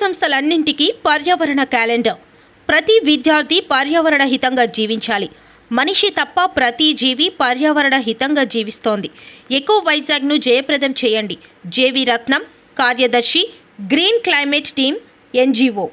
సంస్థలన్నింటికీ పర్యావరణ క్యాలెండర్. ప్రతి విద్యార్థి పర్యావరణ హితంగా జీవించాలి. మనిషి తప్ప ప్రతి జీవి పర్యావరణ హితంగా జీవిస్తోంది. ఎకో వైజాగ్ను జయప్రదం చేయండి. జేవి రత్నం కార్యదర్శి గ్రీన్ క్లైమేట్ టీమ్ ఎన్జిఓ.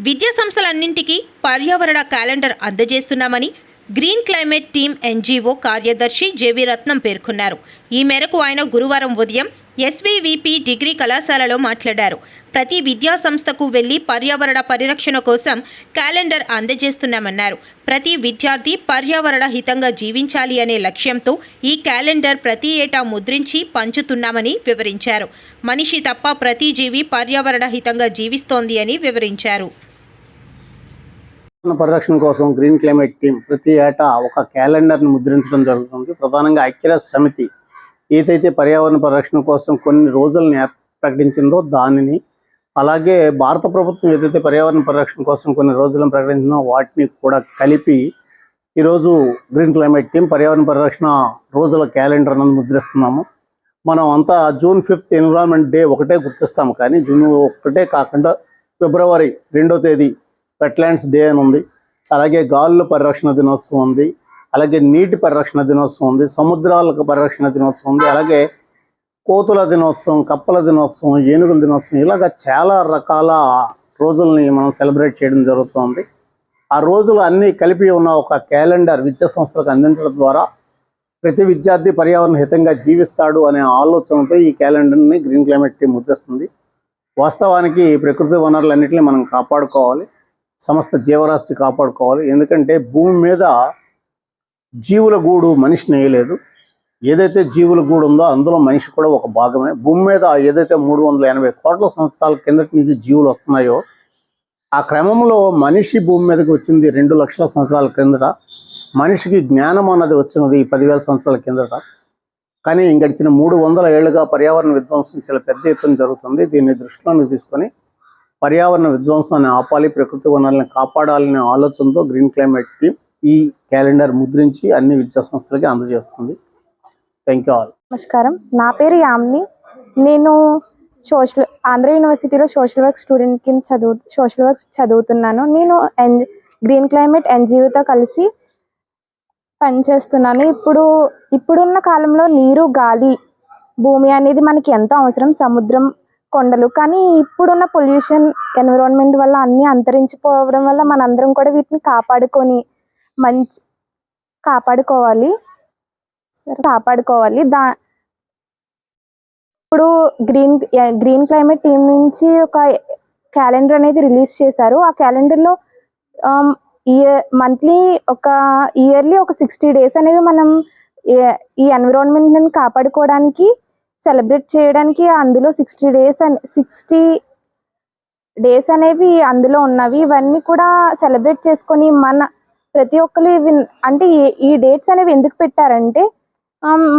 విద్యా సంస్థలన్నింటికీ పర్యావరణ క్యాలెండర్ అందజేస్తున్నామని గ్రీన్ క్లైమేట్ టీమ్ ఎన్జీఓ కార్యదర్శి జేవి రత్నం పేర్కొన్నారు. ఈ మేరకు ఆయన గురువారం ఉదయం ఎస్వీవీపీ డిగ్రీ కళాశాలలో మాట్లాడారు. ప్రతి విద్యా సంస్థకు వెళ్ళి పర్యావరణ పరిరక్షణ కోసం క్యాలెండర్ అందజేస్తున్నామన్నారు. ప్రతి విద్యార్థి పర్యావరణ హితంగా జీవించాలి అనే లక్ష్యంతో ఈ క్యాలెండర్ ప్రతి ఏటా ముద్రించి పంచుతున్నామని వివరించారు. మనిషి తప్ప ప్రతి జీవి పర్యావరణ హితంగా జీవిస్తోంది అని వివరించారు. పరిరక్షణ కోసం గ్రీన్ క్లైమేట్ టీం ప్రతి ఏటా ఒక క్యాలెండర్ని ముద్రించడం జరుగుతుంది. ప్రధానంగా ఐక్యరాజ్య సమితి ఏదైతే పర్యావరణ పరిరక్షణ కోసం కొన్ని రోజులను ప్రకటించిందో దానిని అలాగే భారత ప్రభుత్వం ఏదైతే పర్యావరణ పరిరక్షణ కోసం కొన్ని రోజులను ప్రకటించిందో వాటిని కూడా కలిపి ఈరోజు గ్రీన్ క్లైమేట్ టీం పర్యావరణ పరిరక్షణ రోజుల క్యాలెండర్ అన్నది ముద్రిస్తున్నాము. మనం అంతా జూన్ ఫిఫ్త్ ఎన్విరాన్మెంట్ డే ఒకటే గుర్తిస్తాము. కానీ జూన్ ఒకటే కాకుండా ఫిబ్రవరి రెండో తేదీ వెట్లాండ్స్ డే అని ఉంది. అలాగే గాలుల పరిరక్షణ దినోత్సవం ఉంది. అలాగే నీటి పరిరక్షణ దినోత్సవం ఉంది సముద్రాలకు పరిరక్షణ దినోత్సవం ఉంది అలాగే కోతుల దినోత్సవం కప్పల దినోత్సవం ఏనుగుల దినోత్సవం ఇలాగ చాలా రకాల రోజుల్ని మనం సెలబ్రేట్ చేయడం జరుగుతుంది. ఆ రోజులు అన్నీ కలిపి ఉన్న ఒక క్యాలెండర్ విద్యా సంస్థలకు అందించడం ద్వారా ప్రతి విద్యార్థి పర్యావరణ హితంగా జీవిస్తాడు అనే ఆలోచనతో ఈ క్యాలెండర్ని గ్రీన్ క్లైమేట్ టీం ముద్రిస్తుంది వాస్తవానికి ప్రకృతి వనరులన్నింటినీ మనం కాపాడుకోవాలి సమస్త జీవరాశి కాపాడుకోవాలి. ఎందుకంటే భూమి మీద జీవుల గూడు మనిషి నేయలేదు ఏదైతే జీవుల గూడు ఉందో అందులో మనిషి కూడా ఒక భాగమే. భూమి మీద ఏదైతే మూడు వందల ఎనభై కోట్ల సంవత్సరాల కిందటి నుంచి జీవులు వస్తున్నాయో ఆ క్రమంలో మనిషి భూమి మీదకి వచ్చింది రెండు లక్షల సంవత్సరాల కిందట. మనిషికి జ్ఞానం అన్నది వచ్చినది పదివేల సంవత్సరాల కిందట. కానీ గడిచిన మూడు వందల ఏళ్ళుగా పర్యావరణ విధ్వంసం చాలా పెద్ద ఎత్తున జరుగుతుంది. దీన్ని దృష్టిలోకి తీసుకొని పర్యావరణ విధ్వంసాన్ని ఆపాలి ప్రకృతి వనరులను కాపాడాలనే ఆలోచనతో గ్రీన్ క్లైమేట్ టీమ్ ఈ క్యాలెండర్ ముద్రించి అన్ని విద్యా సంస్థలకి అందజేస్తుంది. థ్యాంక్ యూ ఆల్ నమస్కారం. నా పేరు యామిని. నేను సోషల్ ఆంధ్ర యూనివర్సిటీలో సోషల్ వర్క్ స్టూడెంట్ కింద చదువు సోషల్ వర్క్ చదువుతున్నాను. నేను ఎన్ గ్రీన్ క్లైమేట్ ఎన్జిఓతో కలిసి పనిచేస్తున్నాను. ఇప్పుడు ఇప్పుడున్న కాలంలో నీరు గాలి భూమి అనేది మనకి ఎంతో అవసరం. సముద్రం కొండలు. కానీ ఇప్పుడున్న పొల్యూషన్ ఎన్విరాన్మెంట్ వల్ల అన్నీ అంతరించిపోవడం వల్ల మనందరం కూడా వీటిని కాపాడుకొని మంచి కాపాడుకోవాలి. కాపాడుకోవాలి. దా ఇప్పుడు గ్రీన్ గ్రీన్ క్లైమేట్ టీం నుంచి ఒక క్యాలెండర్ అనేది రిలీజ్ చేశారు. ఆ క్యాలెండర్లో ఇయర్ మంత్లీ ఒక ఇయర్లీ ఒక సిక్స్టీ డేస్ అనేవి మనం ఈ ఎన్విరాన్మెంట్ని కాపాడుకోవడానికి సెలబ్రేట్ చేయడానికి అందులో సిక్స్టీ డేస్ సిక్స్టీ డేస్ అనేవి అందులో ఉన్నవి. ఇవన్నీ కూడా సెలబ్రేట్ చేసుకొని మన ప్రతి ఒక్కరు ఇవి అంటే ఈ- ఈ డేట్స్ అనేవి ఎందుకు పెట్టారంటే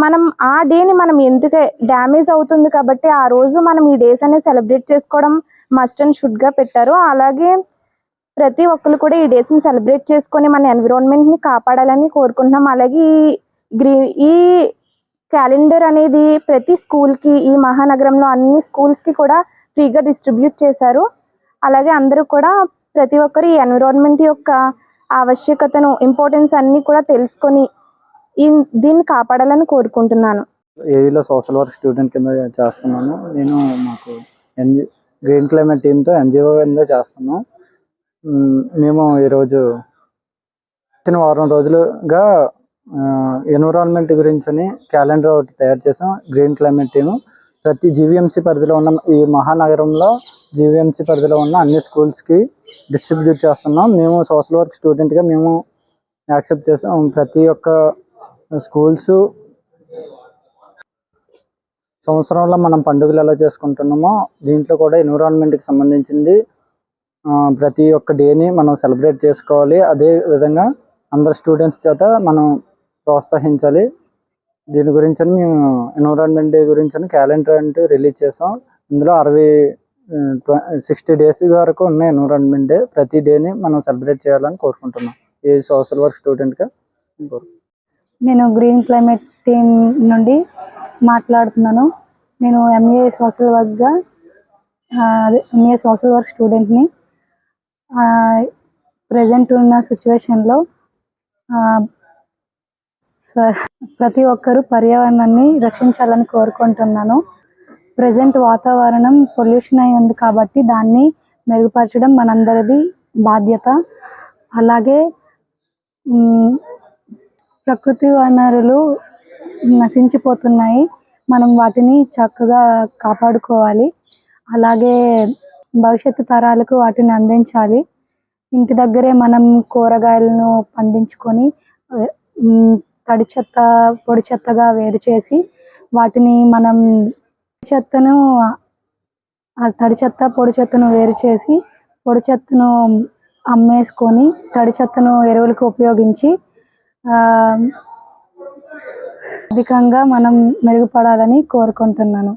మనం ఆ డేని మనం ఎందుకు డ్యామేజ్ అవుతుంది కాబట్టి ఆ రోజు మనం ఈ డేస్ అనేది సెలబ్రేట్ చేసుకోవడం మస్ట్ అండ్ షుడ్గా పెట్టారు. అలాగే ప్రతి ఒక్కరు కూడా ఈ డేస్ని సెలబ్రేట్ చేసుకొని మన ఎన్విరాన్మెంట్ని కాపాడాలని కోరుకుంటున్నాం. అలాగే ఈ గ్రీ ఈ క్యాలెండర్ అనేది ప్రతి స్కూల్కి ఈ మహానగరంలో అన్ని స్కూల్స్కి కూడా ఫ్రీగా డిస్ట్రిబ్యూట్ చేశారు. అలాగే అందరూ కూడా ప్రతి ఒక్కరు ఈ ఎన్విరాన్మెంట్ యొక్క ఆవశ్యకతను ఇంపార్టెన్స్ అన్నీ కూడా తెలుసుకొని ఈ దీన్ని కాపాడాలని కోరుకుంటున్నాను. ఏఈలో సోషల్ వర్క్ స్టూడెంట్ కింద చేస్తున్నాను. నేను మాకు ఎన్జి గ్రీన్ క్లైమేట్ టీంతో ఎన్జిఓ కింద చేస్తున్నాం. మేము ఈరోజు వచ్చిన వారం రోజులుగా ఎన్విరాన్మెంట్ గురించి అని క్యాలెండర్ ఒకటి తయారు చేసాం. గ్రీన్ క్లైమేట్ టీము ప్రతి జీవీఎంసీ పరిధిలో ఉన్న ఈ మహానగరంలో జీవీఎంసీ పరిధిలో ఉన్న అన్ని స్కూల్స్కి డిస్ట్రిబ్యూట్ చేస్తున్నాం. మేము సోషల్ వర్క్ స్టూడెంట్గా మేము యాక్సెప్ట్ చేసాం ప్రతి ఒక్క స్కూల్స్ సంవత్సరంలో మనం పండుగలు ఎలా చేసుకుంటున్నామో దీంట్లో కూడా ఎన్విరాన్మెంట్కి సంబంధించింది ప్రతి ఒక్క డేని మనం సెలబ్రేట్ చేసుకోవాలి. అదే విధంగా అందరు స్టూడెంట్స్ చేత మనం ప్రోత్సహించాలి. దీని గురించి మేము ఎన్విరాన్మెంట్ డే గురించి క్యాలెండర్ అంటూ రిలీజ్ చేసాం. ఇందులో అరవై సిక్స్టీ డేస్ వరకు ఉన్న ఎన్విరాన్మెంట్ డే ప్రతి డేని మనం సెలబ్రేట్ చేయాలని కోరుకుంటున్నాం. ఈ సోషల్ వర్క్ స్టూడెంట్గా నేను గ్రీన్ క్లైమేట్ టీమ్ నుండి మాట్లాడుతున్నాను. నేను ఎంఏ సోషల్ వర్క్గా అదే ఎంఏ సోషల్ వర్క్ స్టూడెంట్ని ప్రజెంట్ ఉన్న సిచ్యువేషన్లో ప్రతి ఒక్కరూ పర్యావరణాన్ని రక్షించాలని కోరుకుంటున్నాను. ప్రజెంట్ వాతావరణం పొల్యూషన్ అయి ఉంది కాబట్టి దాన్ని మెరుగుపరచడం మనందరిది బాధ్యత. అలాగే ప్రకృతి వనరులు నశించిపోతున్నాయి. మనం వాటిని చక్కగా కాపాడుకోవాలి. అలాగే భవిష్యత్తు తరాలకు వాటిని అందించాలి. ఇంటి దగ్గరే మనం కూరగాయలను పండించుకొని తడి చెత్త పొడి చెత్తగా వేరు చేసి వాటిని మనం చెత్తను ఆ తడి చెత్త పొడి చెత్తను వేరు చేసి పొడి చెత్తను అమ్మేసుకొని తడి చెత్తను ఎరువులకు ఉపయోగించి అధికంగా మనం మెరుగుపడాలని కోరుకుంటున్నాను.